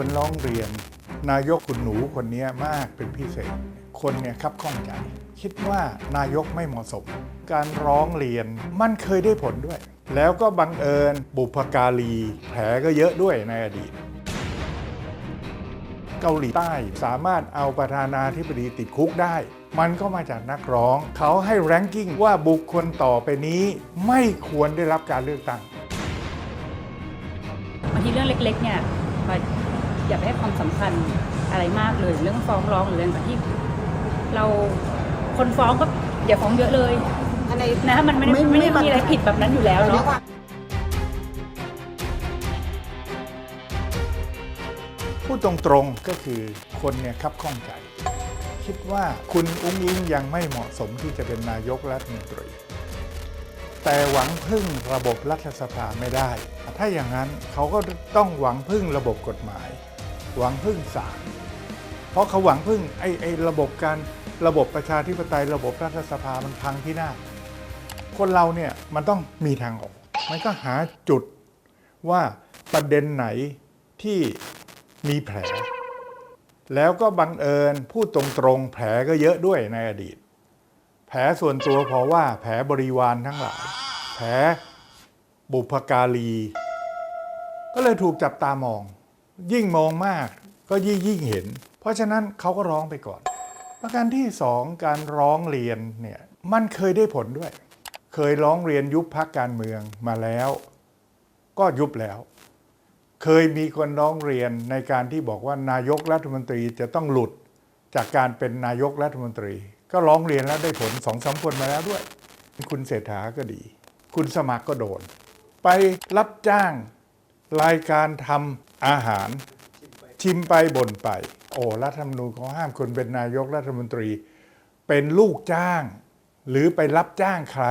คนร้องเรียน นายกคุณหนูคนนี้มากเป็นพิเศษ คนเนี่ยครับข้องใจ คิดว่านายกไม่เหมาะสม การร้องเรียนมันเคยได้ผลด้วย แล้วก็บังเอิญบุพการี แผลก็เยอะด้วยในอดีต เกาหลีใต้สามารถเอาประธานาธิบดีติดคุกได้มันก็มาจากนักร้อง เขาให้แรงกิ้งว่าบุคคลต่อไปนี้ ไม่ควรได้รับการเลือกตั้งบางทีเรื่องเล็กๆเนี่ย อย่าไปให้ความสำคัญอะไรมากเลยเรื่องฟ้องร้องหรืออะไรต่างๆที่ เราคนฟ้องก็อย่าฟ้องเยอะเลยอะไรนะมันไม่ได้ไม่ได้มีอะไรผิดแบบนั้นอยู่แล้วเรียเนาะกว่าพูดตรงๆก็คือคนเนี่ยครับข้องใจ คิดว่าคุณอุ้งอิงยังไม่เหมาะสมที่จะเป็นนายกรัฐมนตรี แต่หวังพึ่งระบบรัฐสภาไม่ได้ ถ้าอย่างนั้นเขาก็ต้องหวังพึ่งระบบกฎหมาย หวังพึ่งศาลเพราะเขาหวังพึ่งไอ้ไอ้ระบบการระบบประชาธิปไตยระบบรัฐสภามันพังที่หน้า คนเราเนี่ยมันต้องมีทางออก มันก็หาจุดว่าประเด็นไหนที่มีแผล แล้วก็บังเอิญพูดตรงๆแผลก็เยอะด้วยในอดีต แผลส่วนตัวเพราะว่าแผลบริวารทั้งหลาย แผลบุพการี ก็เลยถูกจับตามอง ยิ่งมองมากก็ยิ่งยิ่งเห็น เพราะฉะนั้นเขาก็ร้องไปก่อน ประการที่สองการร้องเรียนเนี่ยมันเคยได้ผลด้วย เคยร้องเรียนยุบพักการเมืองมาแล้ว ก็ยุบแล้ว เคยมีคนร้องเรียนในการที่บอกว่านายกรัฐมนตรีจะต้องหลุดจากการเป็นนายกรัฐมนตรี ก็ร้องเรียนแล้วได้ผลสองสามคนมาแล้วด้วย คุณเศรษฐาก็ดี คุณสมัครก็โดน ไปรับจ้างรายการทำ อาหารชิมไปบ่นไป โอ้รัฐธรรมนูญเขาห้ามคนเป็นนายกรัฐมนตรี เป็นลูกจ้าง หรือไปรับจ้างใคร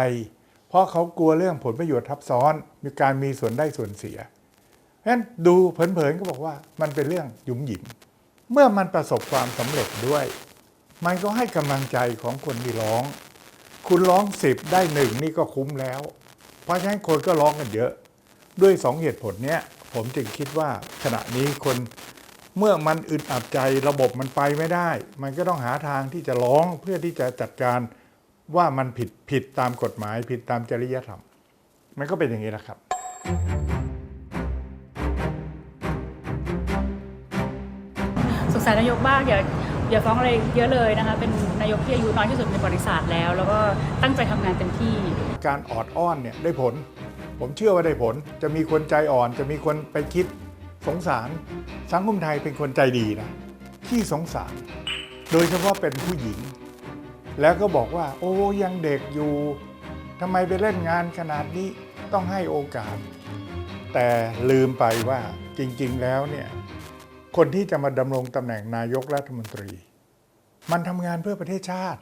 เพราะเขากลัวเรื่องผลประโยชน์ทับซ้อน มีการมีส่วนได้ส่วนเสียเพราะฉะนั้นดูเผินๆก็บอกว่ามันเป็นเรื่องหยุมหยิม เมื่อมันประสบความสำเร็จด้วย มันก็ให้กำลังใจของคนที่ร้อง คุณร้องสิบได้หนึ่งนี่ก็คุ้มแล้ว เพราะฉะนั้นคนก็ร้องกันเยอะ ด้วยสองเหตุผลเนี้ย ผมจึงคิดว่าขณะนี้คนเมื่อมันอึดอัดใจระบบมันไปไม่ได้ มันก็ต้องหาทางที่จะร้องเพื่อที่จะจัดการว่ามันผิดผิดตามกฎหมาย ผิดตามจริยธรรม มันก็เป็นอย่างนี้แหละครับสงสารนายกบ้างอย่าอย่าฟ้องอะไรเยอะเลยนะคะ เป็นนายกที่อายุน้อยที่สุดในบริษัทแล้ว แล้วก็ตั้งใจทำงานเต็มที่ การออดอ้อนเนี่ยได้ผล ผมเชื่อว่าได้ผล จะมีคนใจอ่อน จะมีคนไปคิดสงสาร สังคมไทยเป็นคนใจดีนะที่สงสาร โดยเฉพาะเป็นผู้หญิง แล้วก็บอกว่า โอ้ยังเด็กอยู่ทำไมไปเล่นงานขนาดนี้ต้องให้โอกาส แต่ลืมไปว่าจริง ๆ แล้วเนี่ยคนที่จะมาดำรงตำแหน่งนายกรัฐมนตรี มันทำงานเพื่อประเทศชาติ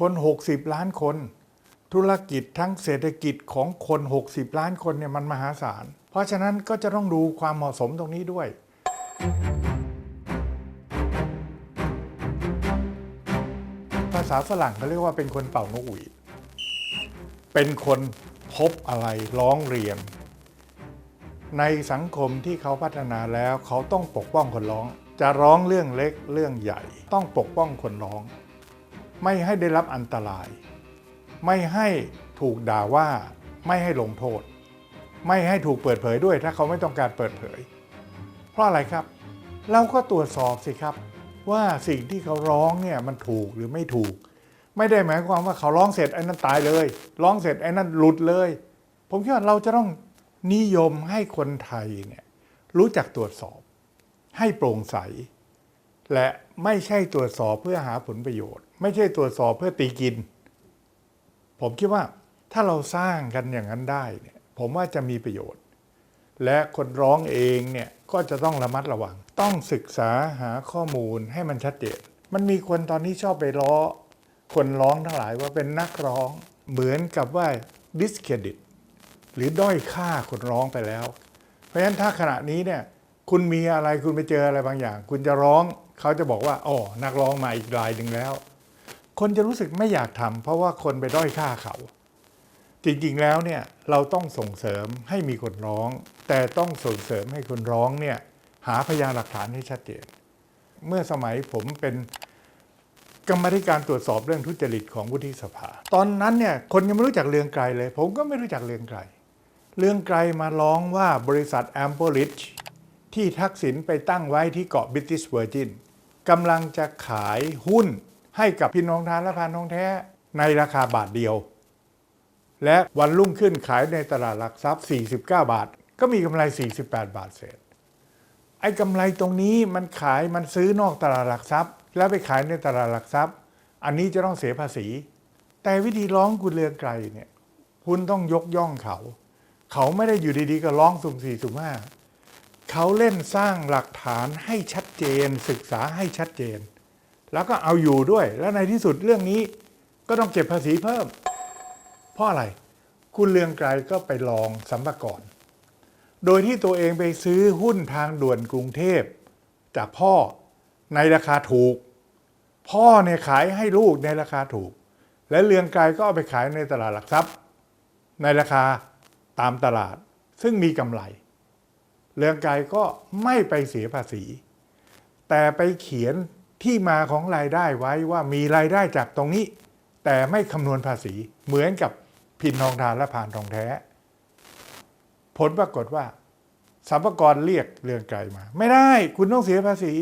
คน 60 ล้านคน ธุรกิจทั้งเศรษฐกิจของคน 60 ล้านคนเนี่ยมันมหาศาล เพราะฉะนั้นก็จะต้องดูความเหมาะสมตรงนี้ด้วย ภาษาฝรั่งเขาเรียกว่าเป็นคนเป่านกหวีด เป็นคนพบอะไรร้องเรียน ในสังคมที่เขาพัฒนาแล้วเขาต้องปกป้องคนร้อง จะร้องเรื่องเล็กเรื่องใหญ่ ต้องปกป้องคนร้อง ไม่ให้ได้รับอันตราย ไม่ให้ถูกด่าว่า ไม่ให้ลงโทษ ไม่ให้ถูกเปิดเผยด้วย ถ้าเขาไม่ต้องการเปิดเผย เพราะอะไรครับ เราก็ตรวจสอบสิครับ ว่าสิ่งที่เขาร้องเนี่ยมันถูกหรือไม่ถูก ไม่ได้หมายความว่าเขาร้องเสร็จไอ้นั้นตายเลย ร้องเสร็จไอ้นั้นหลุดเลย ผมคิดว่าเราจะต้องนิยมให้คนไทยเนี่ยรู้จักตรวจสอบ ให้โปร่งใส และไม่ใช่ตรวจสอบเพื่อหาผลประโยชน์ ไม่ใช่ตรวจสอบเพื่อตีกิน ผมคิดว่าถ้าเราสร้างกันอย่างนั้นได้เนี่ยผมว่าจะมีประโยชน์ และคนร้องเองเนี่ยก็จะต้องระมัดระวัง ต้องศึกษาหาข้อมูลให้มันชัดเจนมันมีคนตอนนี้ชอบไปล้อ คนร้องทั้งหลายว่าเป็นนักร้องเหมือนกับว่า discredit หรือด้อยค่าคนร้องไปแล้ว เพราะฉะนั้นถ้าขณะนี้เนี่ยคุณมีอะไรคุณไปเจออะไรบางอย่าง คุณจะร้องเขาจะบอกว่าอ๋อนักร้องมาอีกรายหนึ่งแล้ว คนจะรู้สึกไม่อยากทำเพราะว่าคนไปด้อยค่าเขา จริงๆแล้วเนี่ยเราต้องส่งเสริมให้มีคนร้อง แต่ต้องส่งเสริมให้คนร้องเนี่ยหาพยานหลักฐานให้ชัดเจน เมื่อสมัยผมเป็นกรรมธิการตรวจสอบเรื่องทุจริตของวุฒิสภา ตอนนั้นเนี่ยคนยังไม่รู้จักเรืองไกรเลย ผมก็ไม่รู้จักเรืองไกรเรืองไกรมาร้องว่าบริษัทแอมโ l ลิชที่ทักษิณไปตั้งไว้ที่เกาะบิ t ิ s เวอร์จินกำลังจะขายหุ้น ให้กับพี่น้องทานและพานทองแท้ในราคาบาทเดียว และวันรุ่งขึ้นขายในตลาดหลักทรัพย์ 49 บาท ก็มีกำไร 48 บาทเศษ ไอ้กำไรตรงนี้มันขายมันซื้อนอกตลาดหลักทรัพย์ แล้วไปขายในตลาดหลักทรัพย์ อันนี้จะต้องเสียภาษี แต่วิธีร้องคุณเรืองไกรเนี่ยคุณต้องยกย่องเขา เขาไม่ได้อยู่ดีๆก็ร้องสุ่มสี่สุ่มห้าเขาเล่นสร้างหลักฐานให้ชัดเจน ศึกษาให้ชัดเจน แล้วก็เอาอยู่ด้วย แล้วในที่สุดเรื่องนี้ก็ต้องเก็บภาษีเพิ่ม เพราะอะไร คุณเรืองไกรก็ไปลองสัมภากรโดยที่ตัวเองไปซื้อหุ้นทางด่วนกรุงเทพ จากพ่อในราคาถูก พ่อเนี่ยขายให้ลูกในราคาถูก และเรืองไกรก็เอาไปขายในตลาดหลักทรัพย์ ในราคาตามตลาด ซึ่งมีกำไรเรืองไกรก็ไม่ไปเสียภาษี แต่ไปเขียน ที่มาของรายได้ไว้ว่ามีรายได้จากตรงนี้ แต่ไม่คำนวณภาษี เหมือนกับพินทองทานและผ่านทองแท้ ผลปรากฏว่าสัมภากรเรียกเรืองไกรมา ไม่ได้คุณต้องเสียภาษี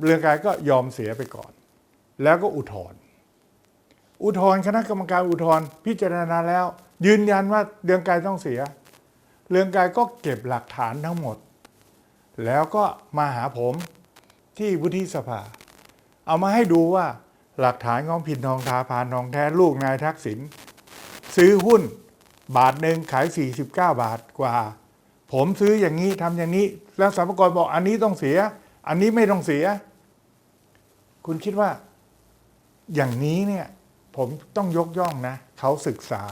เรืองไกรก็ยอมเสียไปก่อน แล้วก็อุทธรณ์อุทธรณ์คณะกรรมการอุทธรณ์พิจารณาแล้ว ยืนยันว่าเรืองไกรต้องเสีย เรืองไกรก็เก็บหลักฐานทั้งหมด แล้วก็มาหาผมที่วุฒิสภา เอามาให้ดูว่าหลักฐานของพินทองทาพานทองแท้ลูกนายทักษิณซื้อหุ้นบาทหนึ่งขาย 49 บาทกว่า ผมซื้ออย่างนี้ทำอย่างนี้ แล้วสรรพากรบอกอันนี้ต้องเสีย อันนี้ไม่ต้องเสีย คุณคิดว่า อย่างนี้เนี่ย ผมต้องยกย่องนะ เขาศึกษา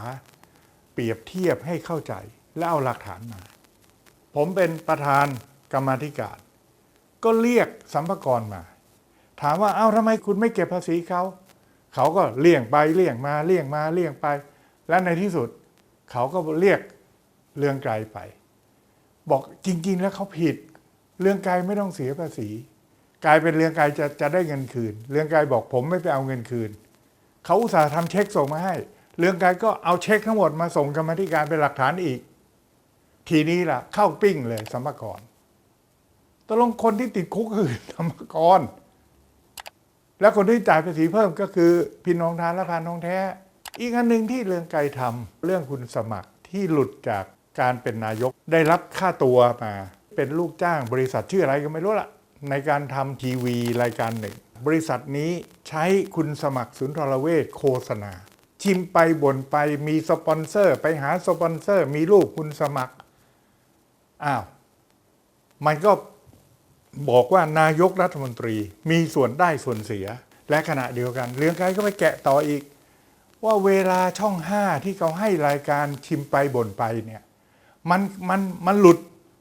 เปรียบเทียบให้เข้าใจ แล้วเอาหลักฐานมา ผมเป็นประธานกรรมธิการ ก็เรียกสัมภากรมา ถามว่าเอ้าทำไมคุณไม่เก็บภาษีเขา เขาก็เลี่ยงไปเลี่ยงมาเลี่ยงมาเลี่ยงไป และในที่สุด เขาก็เรียกเรืองไกลไป บอกจริง ๆ แล้วเขาผิด เรืองไกลไม่ต้องเสียภาษี กลายเป็นเรืองไกลจะจะได้เงินคืน เรืองไกลบอกผมไม่ไปเอาเงินคืน เขาอุตส่าห์ทำเช็คส่งมาให้ เรืองไกลก็เอาเช็คทั้งหมดมาส่งกรรมธิการเป็นหลักฐานอีก ทีนี้ล่ะเข้าปิ้งเลยสัมภากรตกลงคนที่ติดคุกคือสมภากร แล้วคนที่จ่ายภาษีเพิ่มก็คือพี่น้องทานและพานทองแท้ อีกอันหนึ่งที่เรืองไกรทำเรื่องคุณสมัครที่หลุดจากการเป็นนายกได้รับค่าตัวมา เป็นลูกจ้างบริษัทชื่ออะไรก็ไม่รู้ละในการทำทีวีรายการหนึ่ง บริษัทนี้ใช้คุณสมัครสุนทรเวชโฆษณา ชิมไปบ่นไปมีสปอนเซอร์ ไปหาสปอนเซอร์ มีรูปคุณสมัครอ้าวมันก็ บอกว่านายกรัฐมนตรีมีส่วนได้ส่วนเสีย และขณะเดียวกันเรื่องไกลก็ไปแกะต่ออีก ว่าเวลาช่องห้าที่เขาให้รายการชิมไปบ่นไปเนี่ยมันมันมันหลุด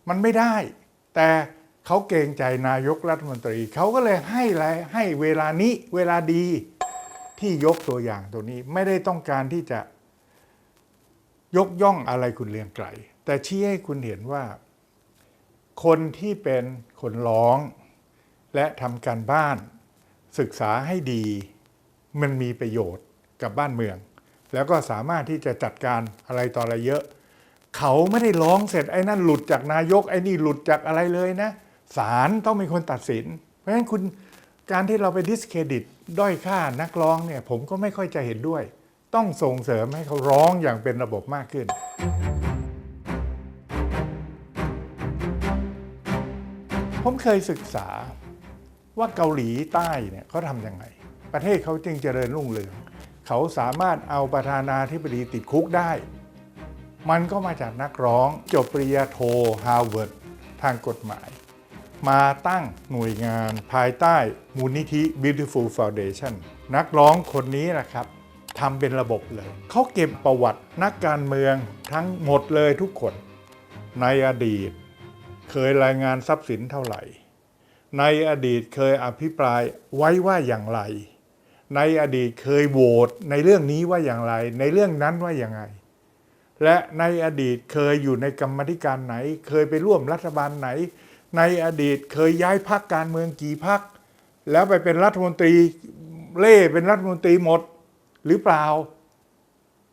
มันไม่ได้ แต่เขาเกรงใจนายกรัฐมนตรี เขาก็เลยให้รายให้เวลานี้เวลาดีที่ยกตัวอย่างตัวนี้ไม่ได้ต้องการที่จะยกย่องอะไรคุณเรียงไกลแต่ชี้ให้คุณเห็นว่า คนที่เป็นคนร้อง และทำการบ้าน ศึกษาให้ดี มันมีประโยชน์กับบ้านเมือง แล้วก็สามารถที่จะจัดการอะไรต่ออะไรเยอะ เขาไม่ได้ร้องเสร็จไอ้นั่นหลุดจากนายกไอ้นี่หลุดจากอะไรเลยนะศาลต้องเป็นคนตัดสิน เพราะฉะนั้นคุณการที่เราไปดิสเครดิตด้อยค่านักร้องเนี่ยผมก็ไม่ค่อยจะเห็นด้วย ต้องส่งเสริมให้เขาร้องอย่างเป็นระบบมากขึ้น ผมเคยศึกษาว่าเกาหลีใต้เนี่ยเขาทำยังไง ประเทศเขาจึงเจริญรุ่งเรือง เขาสามารถเอาประธานาธิบดีติดคุกได้ มันก็มาจากนักร้องจบปริญญาโทฮาร์วาร์ดทางกฎหมาย มาตั้งหน่วยงานภายใต้มูลนิธิ Beautiful Foundation นักร้องคนนี้นะครับทำเป็นระบบเลย เขาเก็บประวัตินักการเมืองทั้งหมดเลยทุกคนในอดีต เคยรายงานทรัพย์สินเท่าไหร่ ในอดีตเคยอภิปรายไว้ว่าอย่างไร ในอดีตเคยโหวตในเรื่องนี้ว่าอย่างไร ในเรื่องนั้นว่าอย่างไงและในอดีตเคยอยู่ในกรรมธิการไหน เคยไปร่วมรัฐบาลไหน ในอดีตเคยย้ายพักการเมืองกี่พัก แล้วไปเป็นรัฐมนตรีเล่เป็นรัฐมนตรีหมดหรือเปล่า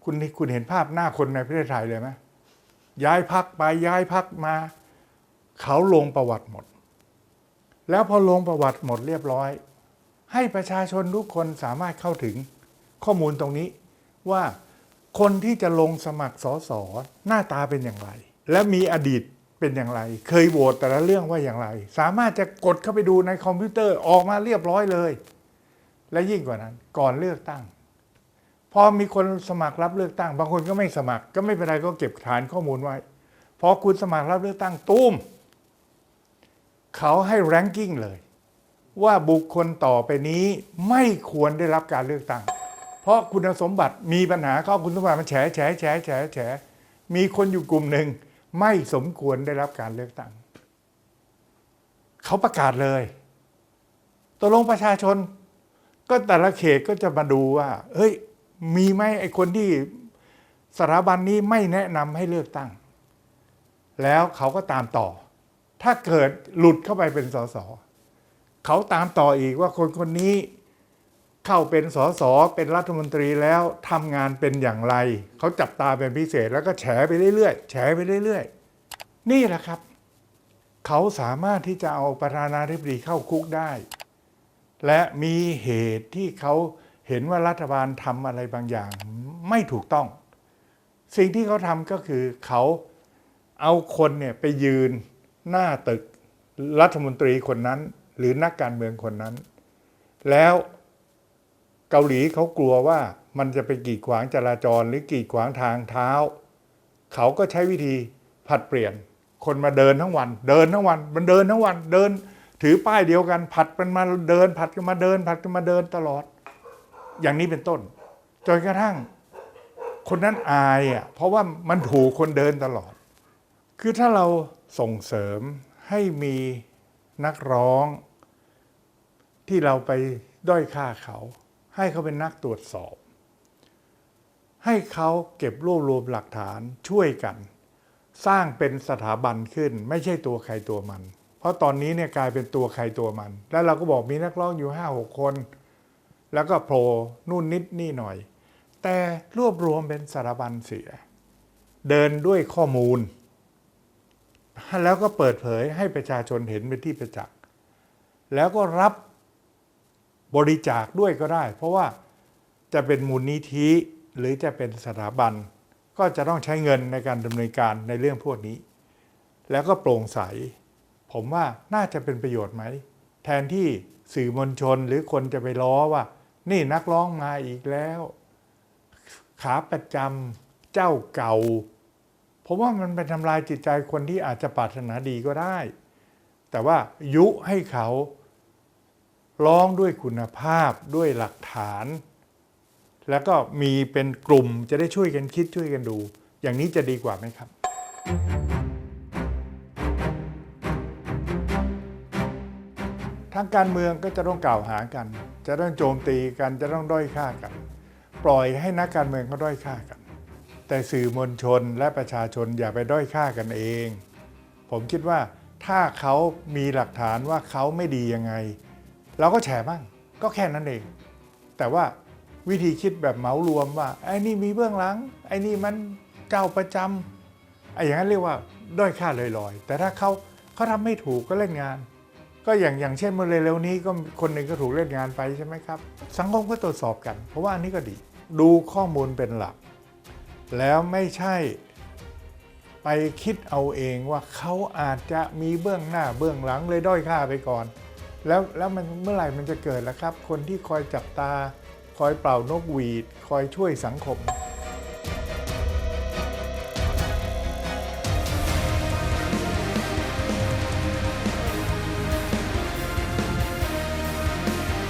คุณคุณเห็นภาพหน้าคนในประเทศไทยเลยไหมย้ายพักไปย้ายพักมา เขาลงประวัติหมด แล้วพอลงประวัติหมดเรียบร้อย ให้ประชาชนทุกคนสามารถเข้าถึงข้อมูลตรงนี้ว่าคนที่จะลงสมัครสสหน้าตาเป็นอย่างไร และมีอดีตเป็นอย่างไร เคยโหวตแต่ละเรื่องว่าอย่างไร สามารถจะกดเข้าไปดูในคอมพิวเตอร์ออกมาเรียบร้อยเลย และยิ่งกว่านั้น ก่อนเลือกตั้ง พอมีคนสมัครรับเลือกตั้ง บางคนก็ไม่สมัครก็ไม่เป็นไรก็เก็บฐานข้อมูลไว้พอคุณสมัครรับเลือกตั้งตุ้ม เขาให้แรงกิ้งเลย ว่าบุคคลต่อไปนี้ไม่ควรได้รับการเลือกตั้ง เพราะคุณสมบัติมีปัญหาเข้าคุณสมบัติมันแฉแฉแฉแฉแฉมีคนอยู่กลุ่มหนึ่งไม่สมควรได้รับการเลือกตั้ง เขาประกาศเลยตกลงประชาชน ก็แต่ละเขตก็จะมาดูว่า เฮ้ย มีไหมไอ้คนที่สถาบันนี้ไม่แนะนำให้เลือกตั้ง แล้วเขาก็ตามต่อ ถ้าเกิดหลุดเข้าไปเป็นสสเขาตามต่ออีกว่าคนคนนี้เข้าเป็นสสเป็นรัฐมนตรีแล้วทำงานเป็นอย่างไร เขาจับตาเป็นพิเศษแล้วก็แฉไปเรื่อยๆแฉไปเรื่อยๆ นี่แหละครับ เขาสามารถที่จะเอาประธานาธิบดีเข้าคุกได้ และมีเหตุที่เขาเห็นว่ารัฐบาลทำอะไรบางอย่างไม่ถูกต้อง สิ่งที่เขาทำก็คือเขาเอาคนเนี่ยไปยืน หน้าตึกรัฐมนตรีคนนั้น หรือนักการเมืองคนนั้น แล้วเกาหลีเขากลัวว่ามันจะไปกีดขวางจราจรหรือกีดขวางทางเท้า เขาก็ใช้วิธีผัดเปลี่ยน คนมาเดินทั้งวัน เดินทั้งวัน มันเดินทั้งวันเดิน ถือป้ายเดียวกัน ผัดมันมาเดิน ผัดกันมาเดิน ผัดกันมาเดินตลอด อย่างนี้เป็นต้นจนกระทั่ง คนนั้นอายอะเพราะว่ามันถูกคนเดินตลอด คือถ้าเราส่งเสริมให้มีนักร้อง ที่เราไปด้อยค่าเขา ให้เขาเป็นนักตรวจสอบ ให้เขาเก็บรวบรวมหลักฐานช่วยกัน สร้างเป็นสถาบันขึ้น ไม่ใช่ตัวใครตัวมัน เพราะตอนนี้เนี่ยกลายเป็นตัวใครตัวมัน แล้วเราก็บอกมีนักร้องอยู่ห้าหกคน แล้วก็โผล่นู่นนิดนี่หน่อย แต่รวบรวมเป็นสถาบันเสีย เดินด้วยข้อมูล แล้วก็เปิดเผยให้ประชาชนเห็นเป็นที่ประจักษ์แล้วก็รับบริจาคด้วยก็ได้ เพราะว่าจะเป็นมูลนิธิหรือจะเป็นสถาบัน ก็จะต้องใช้เงินในการดำเนินการในเรื่องพวกนี้ แล้วก็โปร่งใส ผมว่าน่าจะเป็นประโยชน์ไหม แทนที่สื่อมวลชนหรือคนจะไปล้อว่า นี่นักร้องมาอีกแล้ว ขาประจำเจ้าเก่า ผมว่ามันเป็นทำลายจิตใจคนที่อาจจะปรารถนาดีก็ได้ แต่ว่ายุให้เขาร้องด้วยคุณภาพด้วยหลักฐาน แล้วก็มีเป็นกลุ่มจะได้ช่วยกันคิดช่วยกันดู อย่างนี้จะดีกว่าไหมครับ ทางการเมืองก็จะต้องกล่าวหากัน จะต้องโจมตีกันจะต้องด้อยค่ากัน ปล่อยให้นักการเมืองเขาด้อยค่ากัน แต่สื่อมวลชนและประชาชนอย่าไปด้อยค่ากันเอง ผมคิดว่าถ้าเขามีหลักฐานว่าเขาไม่ดียังไง เราก็แฉบ้างก็แค่นั้นเอง แต่ว่าวิธีคิดแบบเหมารวมว่าไอ้นี่มีเบื้องหลังไอ้นี่มันเจ้าประจำไอ้อย่างนั้นเรียกว่าด้อยค่าลอยๆ แต่ถ้าเขาเขาทำไม่ถูกก็เล่นงาน ก็อย่างอย่างเช่นเมื่อเร็วๆนี้ก็คนหนึ่งก็ถูกเล่นงานไปใช่ไหมครับ สังคมก็ตรวจสอบกัน เพราะว่าอันนี้ก็ดี ดูข้อมูลเป็นหลัก แล้วไม่ใช่ไปคิดเอาเองว่าเขาอาจจะมีเบื้องหน้าเบื้องหลังเลยด้อยค่าไปก่อน แล้วแล้วมันเมื่อไหร่มันจะเกิดล่ะครับ คนที่คอยจับตา คอยเป่านกหวีด คอยช่วยสังคม